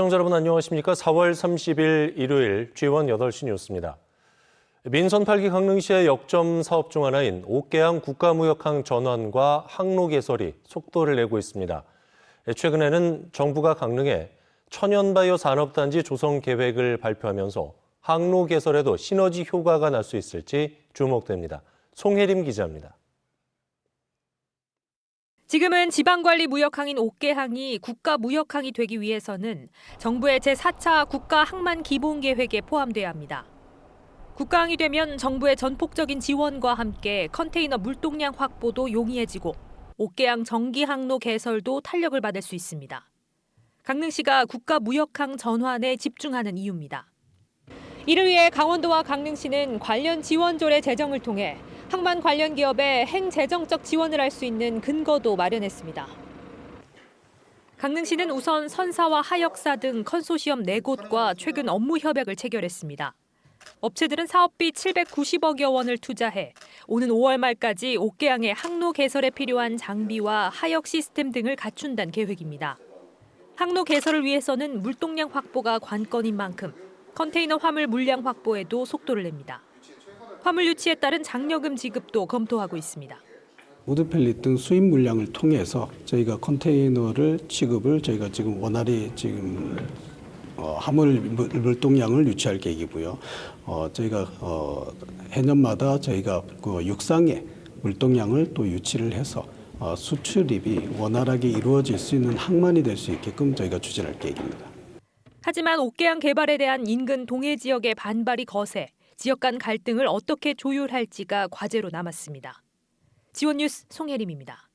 시청자 여러분 안녕하십니까? 4월 30일 일요일 G1 8시 뉴스입니다. 민선 8기 강릉시의 역점 사업 중 하나인 옥계항 국가무역항 전환과 항로 개설이 속도를 내고 있습니다. 최근에는 정부가 강릉에 천연바이오 산업단지 조성 계획을 발표하면서 항로 개설에도 시너지 효과가 날 수 있을지 주목됩니다. 송혜림 기자입니다. 지금은 지방관리 무역항인 옥계항이 국가 무역항이 되기 위해서는 정부의 제4차 국가 항만 기본 계획에 포함돼야 합니다. 국가항이 되면 정부의 전폭적인 지원과 함께 컨테이너 물동량 확보도 용이해지고 옥계항 정기 항로 개설도 탄력을 받을 수 있습니다. 강릉시가 국가 무역항 전환에 집중하는 이유입니다. 이를 위해 강원도와 강릉시는 관련 지원조례 제정을 통해 항만 관련 기업에 행재정적 지원을 할 수 있는 근거도 마련했습니다. 강릉시는 우선 선사와 하역사 등 컨소시엄 4곳과 최근 업무 협약을 체결했습니다. 업체들은 사업비 790억여 원을 투자해 오는 5월 말까지 옥계항의 항로 개설에 필요한 장비와 하역 시스템 등을 갖춘다는 계획입니다. 항로 개설을 위해서는 물동량 확보가 관건인 만큼 컨테이너 화물 물량 확보에도 속도를 냅니다. 화물 유치에 따른 장려금 지급도 검토하고 있습니다. 우드펠릿 등 수입 물량을 통해서 저희가 컨테이너를 취급을 저희가 지금 원활히 지금 어, 화물 물- 물동량을 유치할 계획이고요. 어, 저희가 어, 해년마다 저희가 그 육상의 물동량을 또 유치를 해서 어, 수출입이 원활하게 이루어질 수 있는 항만이 될 수 있게끔 저희가 추진할 계획입니다. 하지만 옥계항 개발에 대한 인근 동해 지역의 반발이 거세 지역 간 갈등을 어떻게 조율할지가 과제로 남았습니다. 지원 뉴스 송혜림입니다.